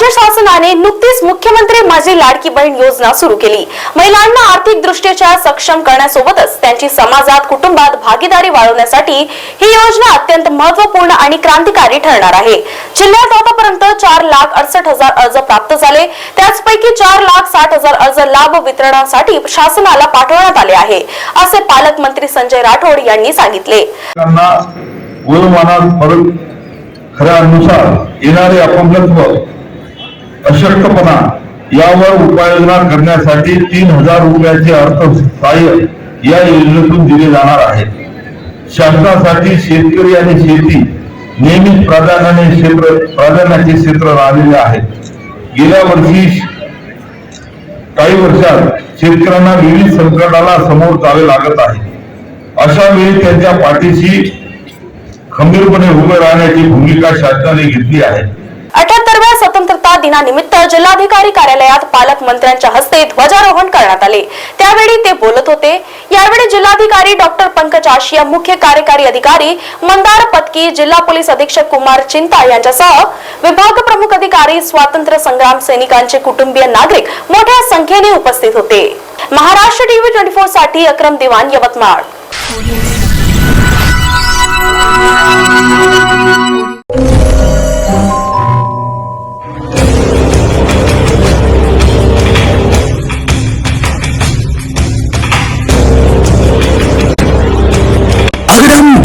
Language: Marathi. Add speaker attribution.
Speaker 1: राज्य शासनाने नुकतीच मुख्यमंत्री माझी लाडकी बहीण योजना सुरू केली. महिलांना आर्थिक दृष्ट्या सक्षम करण्यासोबतच त्यांची समाजात कुटुंबात भागीदारी वाढवण्यासाठी ही योजना अत्यंत महत्त्वपूर्ण आणि क्रांतिकारी ठरणार आहे. जिल्ह्यात आतापर्यंत चार लाख अडसठ हजार अर्ज प्राप्त झाले. त्याचपैकी चार लाख साठ हजार अर्ज लाभ वितरणासाठी शासनाला पाठवण्यात आले आहे असे पालकमंत्री संजय राठोड यांनी सांगितले.
Speaker 2: खऱ्या अनुसार येणारे अपंगत्व अशक्तपणा यावर उपाययोजना करण्यासाठी तीन हजार रुपयाचे अर्थसहाय्य या योजनेतून दिले जाणार आहे. शासनासाठी शेतकरी आणि शेती नेहमीच प्राधान्याने क्षेत्र प्राधान्याचे क्षेत्र राहिलेले आहे. गेल्या वर्षी काही वर्षात शेतकऱ्यांना विविध संकटाला समोर जावे लागत आहे. अशा वेळी त्यांच्या पाठीशी खंबीरपणे उभे राहण्याची भूमिका शासनाने घेतली आहे.
Speaker 1: अठ्याहत्तरव्या दिनानिमित्त जिल्हाधिकारी कार्यालयात पालकमंत्र्यांच्या हस्ते ध्वजारोहण करण्यात आले. त्यावेळी ते बोलत होते. यावेळी जिल्हाधिकारी डॉक्टर पंकज आशिया मुख्य कार्यकारी अधिकारी मंदार पत्की जिल्हा पोलीस अधीक्षक कुमार चिंता यांच्यासह विभाग प्रमुख अधिकारी स्वातंत्र्य संग्राम सैनिकांचे कुटुंबीय नागरिक मोठ्या संख्येने उपस्थित होते. महाराष्ट्र टीव्ही ट्वेंटी फोरसाठी अक्रम दिवाण यवतमाळ.